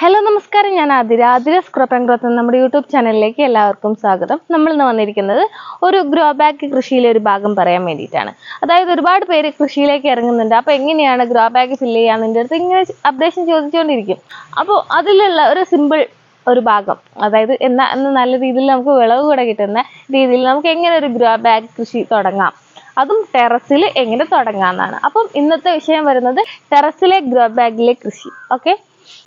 Hello നമസ്കാരം. ഞാൻ ആതിര. ആതിര സ്ക്രോപ്പ് ആൻഡ് ഗ്രോത്ത് നമ്മുടെ യൂട്യൂബ് ചാനലിലേക്ക് എല്ലാവർക്കും സ്വാഗതം. നമ്മൾ ഇന്ന് വന്നിരിക്കുന്നത് ഒരു ഗ്രോ ബാഗ് കൃഷിയിലെ ഒരു ഭാഗം പറയാൻ വേണ്ടിയിട്ടാണ്. അതായത് ഒരുപാട് പേര് കൃഷിയിലേക്ക് ഇറങ്ങുന്നുണ്ട്. അപ്പോൾ എങ്ങനെയാണ് ഗ്രോ ബാഗ് ഫില്ല് ചെയ്യാന്നതിന്റെ അടുത്ത് ഇങ്ങനെ അപ്ഡേഷൻ ചോദിച്ചുകൊണ്ടിരിക്കും. അപ്പോൾ അതിലുള്ള ഒരു സിമ്പിൾ ഒരു ഭാഗം അതായത് എന്ന് നല്ല രീതിയിൽ നമുക്ക് വിളവ് കൂടെ കിട്ടുന്ന രീതിയിൽ നമുക്ക് എങ്ങനെ ഒരു ഗ്രോ ബാഗ് കൃഷി തുടങ്ങാം. അതും ടെറസിൽ എങ്ങനെ തുടങ്ങാമെന്നാണ് അപ്പം ഇന്നത്തെ വിഷയം വരുന്നത് ടെറസിലെ ഗ്രോ ബാഗിലെ കൃഷി. ഓക്കെ?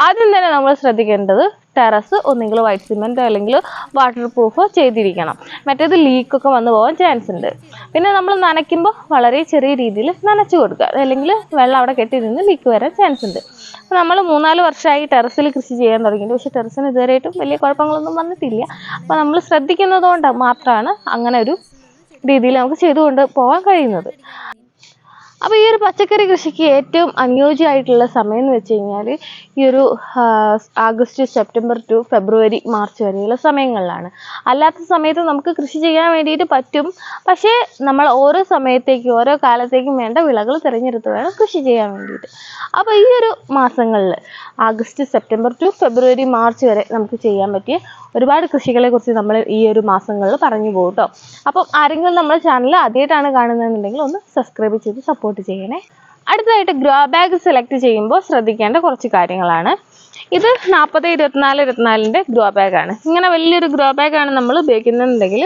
ആദ്യം തന്നെ നമ്മൾ ശ്രദ്ധിക്കേണ്ടത് ടെറസ് ഒന്നുകിൽ വൈറ്റ് സിമെന്റോ അല്ലെങ്കിൽ വാട്ടർ പ്രൂഫോ ചെയ്തിരിക്കണം. മറ്റേത് ലീക്കൊക്കെ വന്ന് പോകാൻ ചാൻസ് ഉണ്ട്. പിന്നെ നമ്മൾ നനയ്ക്കുമ്പോൾ വളരെ ചെറിയ രീതിയിൽ നനച്ചു കൊടുക്കുക. അല്ലെങ്കിൽ വെള്ളം അവിടെ കെട്ടി നിന്ന് ലീക്ക് വരാൻ ചാൻസ് ഉണ്ട്. അപ്പോൾ നമ്മൾ മൂന്നാൽ വർഷമായി ടെറസിൽ കൃഷി ചെയ്യാൻ തുടങ്ങിയിട്ട്. പക്ഷേ ടെറസിന് ഇതുവരെയായിട്ടും വലിയ കുഴപ്പങ്ങളൊന്നും വന്നിട്ടില്ല. അപ്പോൾ നമ്മൾ ശ്രദ്ധിക്കുന്നത് കൊണ്ട് മാത്രമാണ് അങ്ങനെ ഒരു രീതിയിൽ നമുക്ക് ചെയ്തുകൊണ്ട് പോകാൻ കഴിയുന്നത്. അപ്പോൾ ഈ ഒരു പച്ചക്കറി കൃഷിക്ക് ഏറ്റവും അനുയോജ്യമായിട്ടുള്ള സമയം എന്ന് വെച്ച് കഴിഞ്ഞാൽ ഈ ഒരു August September to February March വരെയുള്ള സമയങ്ങളിലാണ്. അല്ലാത്ത സമയത്ത് നമുക്ക് കൃഷി ചെയ്യാൻ വേണ്ടിയിട്ട് പറ്റും. പക്ഷേ നമ്മൾ ഓരോ സമയത്തേക്കും ഓരോ കാലത്തേക്കും വേണ്ട വിളകൾ തിരഞ്ഞെടുത്ത് വേണം കൃഷി ചെയ്യാൻ വേണ്ടിയിട്ട്. അപ്പോൾ ഈ ഒരു മാസങ്ങളിൽ August September to February March വരെ നമുക്ക് ചെയ്യാൻ പറ്റിയ ഒരുപാട് കൃഷികളെ കുറിച്ച് നമ്മൾ ഈ ഒരു മാസങ്ങളിൽ പറഞ്ഞു പോകും കേട്ടോ അപ്പം ആരെങ്കിലും നമ്മുടെ ചാനൽ ആദ്യമായിട്ടാണ് കാണുന്നതെന്നുണ്ടെങ്കിൽ ഒന്ന് സബ്സ്ക്രൈബ് ചെയ്ത് സപ്പോർട്ട് ചെയ്യണേ. അടുത്തതായിട്ട് ഗ്രോ ബാഗ് സെലക്ട് ചെയ്യുമ്പോൾ ശ്രദ്ധിക്കേണ്ട കുറച്ച് കാര്യങ്ങളാണ്. ഇത് നാൽപ്പത് ഇരുപത്തിനാല് ഇരുപത്തിനാലിന്റെ ഗ്രോ ബാഗാണ് ഇങ്ങനെ വലിയൊരു ഗ്രോ ബാഗാണ് നമ്മൾ ഉപയോഗിക്കുന്നതെന്നുണ്ടെങ്കിൽ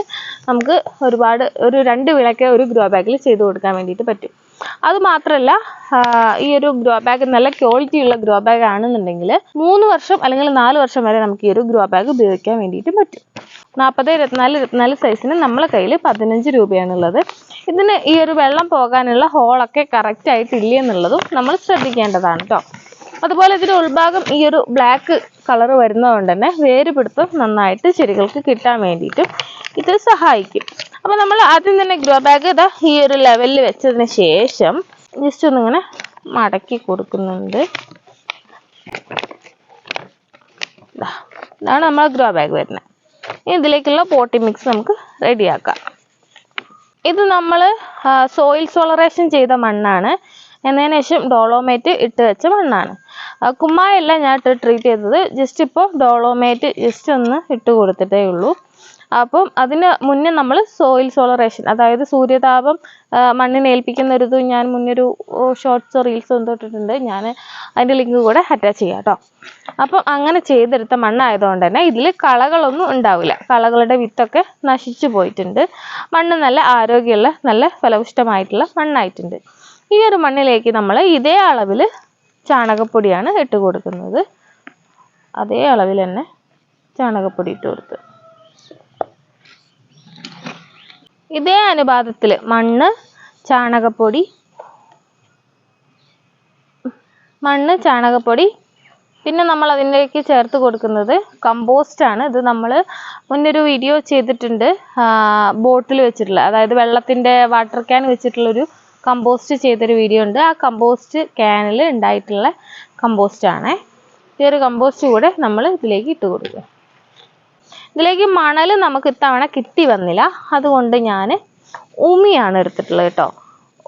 നമുക്ക് ഒരുപാട് ഒരു രണ്ട് വിളക്ക് ഒരു ഗ്രോ ബാഗിൽ ചെയ്ത് കൊടുക്കാൻ വേണ്ടിയിട്ട് പറ്റും. അത് മാത്രമല്ല ഈ ഒരു ഗ്രോ ബാഗ് നല്ല ക്വാളിറ്റി ഉള്ള ഗ്രോ ബാഗ് ആണെന്നുണ്ടെങ്കിൽ മൂന്ന് വർഷം അല്ലെങ്കിൽ നാല് വർഷം വരെ നമുക്ക് ഈ ഒരു ഗ്രോ ബാഗ് ഉപയോഗിക്കാൻ വേണ്ടിയിട്ട് പറ്റും. നാൽപ്പത് ഇരുപത്തിനാല് ഇരുപത്തിനാല് സൈസിന് നമ്മളെ കയ്യിൽ പതിനഞ്ച് രൂപയാണുള്ളത്. ഇതിന് ഈ ഒരു വെള്ളം പോകാനുള്ള ഹോളൊക്കെ കറക്റ്റ് ആയിട്ടില്ല എന്നുള്ളതും നമ്മൾ ശ്രദ്ധിക്കേണ്ടതാണ് കേട്ടോ അതുപോലെ ഇതിന്റെ ഉൾഭാഗം ഈ ഒരു ബ്ലാക്ക് കളർ വരുന്നതുകൊണ്ട് തന്നെ വേര് പിടുത്തം നന്നായിട്ട് ചെടികൾക്ക് കിട്ടാൻ വേണ്ടിയിട്ടും ഇത് സഹായിക്കും. അപ്പോൾ നമ്മൾ ആദ്യം തന്നെ ഗ്രോ ബാഗ് ഇതാ ഈ ഒരു ലെവലിൽ വെച്ചതിന് ശേഷം ജസ്റ്റ് ഒന്നിങ്ങനെ മടക്കി കൊടുക്കുന്നുണ്ട്. ഇതാണ് നമ്മൾ ഗ്രോ ബാഗ് വരുന്നത് ഇതിലേക്കുള്ള പോട്ടി മിക്സ് നമുക്ക് റെഡിയാക്കാം ഇത് നമ്മൾ സോയിൽ സോളറേഷൻ ചെയ്ത മണ്ണാണ്. എന്നതിന് ശേഷം ഡോളോമേറ്റ് ഇട്ട് വെച്ച മണ്ണാണ്. കുമ്മായല്ല ഞാൻ ഇട്ട് ട്രീറ്റ് ചെയ്തത്. ജസ്റ്റ് ഇപ്പോൾ ഡോളോമേറ്റ് ജസ്റ്റ് ഒന്ന് ഇട്ട് കൊടുത്തിട്ടേ ഉള്ളൂ. അപ്പം അതിന് മുന്നേ നമ്മൾ സോയിൽ സോളറേഷൻ അതായത് സൂര്യതാപം മണ്ണിനെ ഏൽപ്പിക്കുന്ന ഒരു ഇത് ഞാൻ മുന്നൊരു റീൽസ് റീൽസോ തൊട്ടിട്ടുണ്ട് ഞാൻ അതിന്റെ ലിങ്ക് കൂടെ അറ്റാച്ച് ചെയ്യാം കേട്ടോ അപ്പം അങ്ങനെ ചെയ്തെടുത്ത മണ്ണായതുകൊണ്ട് തന്നെ ഇതിൽ കളകളൊന്നും ഉണ്ടാവില്ല. കളകളുടെ വിത്തൊക്കെ നശിച്ചു പോയിട്ടുണ്ട്. മണ്ണ് നല്ല ആരോഗ്യമുള്ള നല്ല ഫലപുഷ്ടമായിട്ടുള്ള മണ്ണായിട്ടുണ്ട്. ഈ ഒരു മണ്ണിലേക്ക് നമ്മൾ ഇതേ അളവിൽ ചാണകപ്പൊടിയാണ് ഇട്ട് കൊടുക്കുന്നത്. അതേ അളവിൽ തന്നെ ചാണകപ്പൊടി ഇട്ട് കൊടുത്ത്. ഇതേ അനുപാതത്തിൽ മണ്ണ് ചാണകപ്പൊടി മണ്ണ് ചാണകപ്പൊടി പിന്നെ നമ്മൾ അതിലേക്ക് ചേർത്ത് കൊടുക്കുന്നത് കമ്പോസ്റ്റ് ആണ്. ഇത് നമ്മൾ മുന്നൊരു വീഡിയോ ചെയ്തിട്ടുണ്ട്. ബോട്ടിൽ വെച്ചിട്ടുള്ള അതായത് വെള്ളത്തിന്റെ വാട്ടർ ക്യാൻ വെച്ചിട്ടുള്ളൊരു കമ്പോസ്റ്റ് ചെയ്തൊരു വീഡിയോ ഉണ്ട്. ആ കമ്പോസ്റ്റ് ക്യാനിൽ ഉണ്ടായിട്ടുള്ള കമ്പോസ്റ്റ് ആണ്. ഈ ഒരു കമ്പോസ്റ്റ് കൂടെ നമ്മൾ ഇതിലേക്ക് ഇട്ട് കൊടുക്കുക. ഇതിലേക്ക് മണൽ നമുക്ക് ഇത്തവണ കിട്ടി വന്നില്ല. അതുകൊണ്ട് ഞാൻ ഉമിയാണ് എടുത്തിട്ടുള്ളത് കേട്ടോ.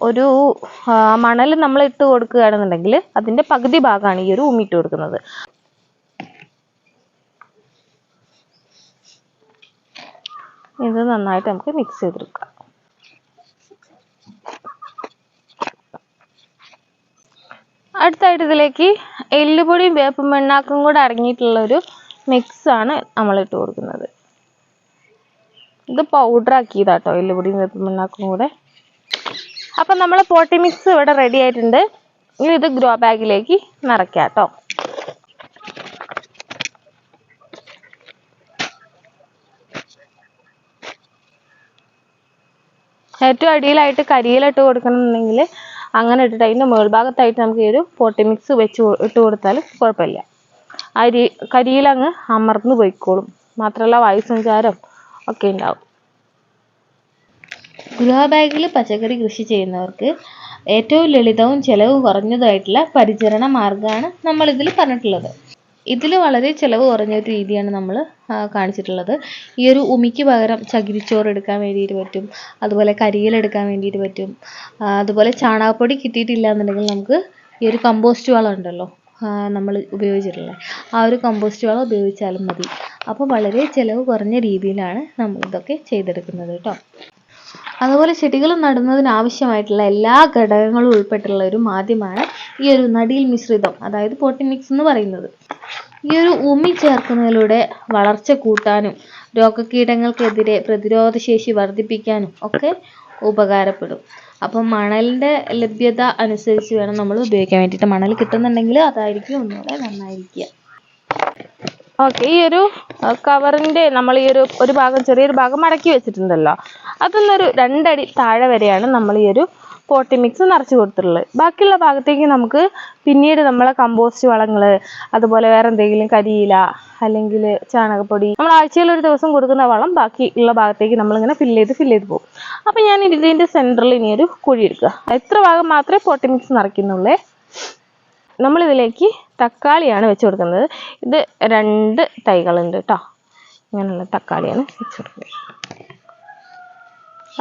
ഒരു മണൽ നമ്മൾ ഇട്ട് കൊടുക്കുകയാണെന്നുണ്ടെങ്കിൽ അതിന്റെ പകുതി ഭാഗമാണ് ഈ ഒരു ഉമി ഇട്ട് കൊടുക്കുന്നത്. ഇത് നന്നായിട്ട് നമുക്ക് മിക്സ് ചെയ്തെടുക്കാം. അടുത്തായിട്ട് ഇതിലേക്ക് എല്ലുപൊടിയും വേപ്പും പിണ്ണാക്കും കൂടെ അടങ്ങിയിട്ടുള്ള ഒരു മിക്സ് ആണ് നമ്മൾ ഇട്ട് കൊടുക്കുന്നത്. ഇത് പൗഡർ ആക്കിയതാട്ടോ എല്ലുപൊടിയും വേപ്പും പിണ്ണാക്കും കൂടെ. അപ്പം നമ്മൾ പോട്ടി മിക്സ് ഇവിടെ റെഡി ആയിട്ടുണ്ട്. ഇനി ഇത് ഗ്രോ ബാഗിലേക്ക് നിറയ്ക്കാം കേട്ടോ ഏറ്റവും അടിയിലായിട്ട് കരിയിലിട്ട് കൊടുക്കണമെന്നുണ്ടെങ്കിൽ അങ്ങനെ ഇട്ടിട്ട് അതിന്റെ മേൾഭാഗത്തായിട്ട് നമുക്ക് ഈ ഒരു പോട്ടി മിക്സ് വെച്ച് ഇട്ട് കൊടുത്താൽ കുഴപ്പമില്ല. അരി കരിയിലങ്ങ് അമർന്ന് പോയിക്കോളും. മാത്രമല്ല വായുസഞ്ചാരം ഒക്കെ ഉണ്ടാവും. ഗൃഹ ബാഗിൽ പച്ചക്കറി കൃഷി ചെയ്യുന്നവർക്ക് ഏറ്റവും ലളിതവും ചിലവ് കുറഞ്ഞതുമായിട്ടുള്ള പരിചരണ മാർഗമാണ് നമ്മളിതിൽ പറഞ്ഞിട്ടുള്ളത്. ഇതിൽ വളരെ ചിലവ് കുറഞ്ഞ ഒരു രീതിയാണ് നമ്മൾ കാണിച്ചിട്ടുള്ളത്. ഈ ഒരു ഉമിക്ക് പകരം ചകിരിച്ചോറ് എടുക്കാൻ വേണ്ടിയിട്ട് പറ്റും അതുപോലെ കരിയിലെടുക്കാൻ വേണ്ടിയിട്ട് പറ്റും അതുപോലെ ചാണകപ്പൊടി കിട്ടിയിട്ടില്ല എന്നുണ്ടെങ്കിൽ നമുക്ക് ഈ ഒരു കമ്പോസ്റ്റ് വളം ഉണ്ടല്ലോ നമ്മൾ ഉപയോഗിച്ചിട്ടുള്ളത്. ആ ഒരു കമ്പോസ്റ്റ് വളം ഉപയോഗിച്ചാലും മതി. അപ്പോൾ വളരെ ചിലവ് കുറഞ്ഞ രീതിയിലാണ് നമ്മൾ ഇതൊക്കെ ചെയ്തെടുക്കുന്നത് കേട്ടോ. അതുപോലെ ചെടികൾ നടുന്നതിന് ആവശ്യമായിട്ടുള്ള എല്ലാ ഘടകങ്ങളും ഉൾപ്പെട്ടുള്ള ഒരു മാധ്യമമാണ് ഈ ഒരു നടിയിൽ മിശ്രിതം അതായത് പോട്ടി മിക്സ് എന്ന് പറയുന്നത്. ഈ ഒരു ഉമി ചേർക്കുന്നതിലൂടെ വളർച്ച കൂട്ടാനും രോഗകീടങ്ങൾക്കെതിരെ പ്രതിരോധശേഷി വർദ്ധിപ്പിക്കാനും ഒക്കെ ഉപകാരപ്പെടും. അപ്പം മണലിന്റെ ലഭ്യത അനുസരിച്ച് വേണം നമ്മൾ ഉപയോഗിക്കാൻ വേണ്ടിയിട്ട്. മണൽ കിട്ടുന്നുണ്ടെങ്കിൽ അതായിരിക്കും ഒന്നുകൂടെ നന്നായിരിക്കുക. ഓക്കെ ഈ ഒരു കവറിന്റെ നമ്മൾ ഈ ഒരു ഒരു ഭാഗം ചെറിയൊരു ഭാഗം മടക്കി വെച്ചിട്ടുണ്ടല്ലോ. അതിൽ നിന്നൊരു രണ്ടടി താഴെ വരെയാണ് നമ്മൾ ഈ ഒരു പോട്ടി മിക്സ് നിറച്ച് കൊടുത്തിട്ടുള്ളത്. ബാക്കിയുള്ള ഭാഗത്തേക്ക് നമുക്ക് പിന്നീട് നമ്മളെ കമ്പോസ്റ്റ് വളങ്ങൾ അതുപോലെ വേറെ എന്തെങ്കിലും കരിയില അല്ലെങ്കിൽ ചാണകപ്പൊടി നമ്മൾ ആഴ്ചയിൽ ഒരു ദിവസം കൊടുക്കുന്ന വളം ബാക്കി ഉള്ള ഭാഗത്തേക്ക് നമ്മളിങ്ങനെ ഫില്ല് ചെയ്ത് ഫില്ല് ചെയ്ത് പോകും. അപ്പം ഞാൻ ഇതിന്റെ സെന്ററിൽ ഇനിയൊരു കുഴി എടുക്കുക. എത്ര ഭാഗം മാത്രമേ പോട്ടി മിക്സ് നിറയ്ക്കുന്നുള്ളേ? നമ്മളിതിലേക്ക് തക്കാളിയാണ് വെച്ച് കൊടുക്കുന്നത്. ഇത് രണ്ട് തൈകളുണ്ട് കേട്ടോ ഇങ്ങനെയുള്ള തക്കാളിയാണ് വെച്ച് കൊടുക്കുന്നത്.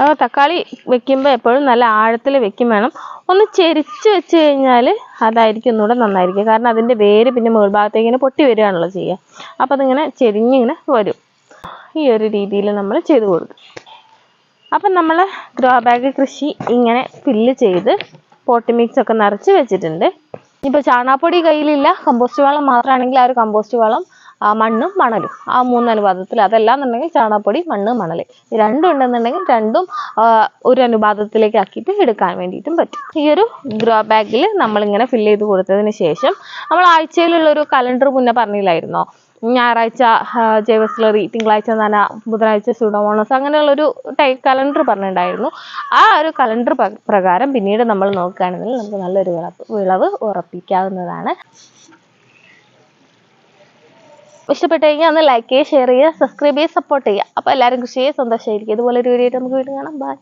അപ്പോൾ തക്കാളി വെക്കുമ്പോൾ എപ്പോഴും നല്ല ആഴത്തിൽ വെക്കും വേണം. ഒന്ന് ചെരിച്ച് വെച്ച് കഴിഞ്ഞാൽ അതായിരിക്കും ഒന്നുകൂടെ നന്നായിരിക്കും. കാരണം അതിന്റെ വേര് പിന്നെ മുകൾ ഭാഗത്തേക്ക് ഇങ്ങനെ പൊട്ടി വരികയാണല്ലോ ചെയ്യുക അപ്പോൾ അതിങ്ങനെ ചെരിഞ്ഞിങ്ങനെ വരും. ഈ ഒരു രീതിയിൽ നമ്മൾ ചെയ്ത് കൊടുക്കും. അപ്പം നമ്മൾ ഗ്രോ ബാഗ് കൃഷി ഇങ്ങനെ ഫില്ല് ചെയ്ത് പോട്ടി മിക്സ് ഒക്കെ നിറച്ച് വെച്ചിട്ടുണ്ട്. ഇപ്പോൾ ചാണാപ്പൊടി കയ്യിലില്ല. കമ്പോസ്റ്റ് വളം മാത്രമാണെങ്കിൽ ആ ഒരു കമ്പോസ്റ്റ് വളം മണ്ണും മണലും. ആ മൂന്ന് അനുപാതത്തിൽ അതല്ല എന്നുണ്ടെങ്കിൽ ചാണകപ്പൊടി മണ്ണ് മണൽ രണ്ടും ഉണ്ടെന്നുണ്ടെങ്കിൽ രണ്ടും ഒരു അനുപാതത്തിലേക്ക് ആക്കിയിട്ട് എടുക്കാൻ വേണ്ടിയിട്ടും പറ്റും. ഈ ഒരു ഗ്രോ ബാഗിൽ നമ്മളിങ്ങനെ ഫില്ല് ചെയ്ത് കൊടുത്തതിന് ശേഷം നമ്മൾ ആഴ്ചയിലുള്ള ഒരു കലണ്ടർ മുന്നേ പറഞ്ഞില്ലായിരുന്നോ? ഞായറാഴ്ച ജൈവസ്ലറി ജൈവ സ്ലറി തിങ്കളാഴ്ച നന ബുധനാഴ്ച സുഡോമോണസ് അങ്ങനെയുള്ളൊരു ടൈ കലണ്ടർ പറഞ്ഞിട്ടുണ്ടായിരുന്നു. ആ ഒരു കലണ്ടർ പ്രകാരം പിന്നീട് നമ്മൾ നോക്കുകയാണെങ്കിൽ നമുക്ക് നല്ലൊരു വിളവ് വിളവ് ഉറപ്പിക്കാവുന്നതാണ്. ഇഷ്ടപ്പെട്ട് കഴിഞ്ഞാൽ ഒന്ന് ലൈക്ക് ചെയ്യുക ഷെയർ ചെയ്യുക സബ്സ്ക്രൈബ് ചെയ്യുക സപ്പോർട്ട് ചെയ്യുക. അപ്പോൾ എല്ലാവരും കൃഷിയെ സന്തോഷമായിരിക്കും. ഇതുപോലെ ഒരു വീഡിയോ നമുക്ക് വീണ്ടും കാണാം. ബൈ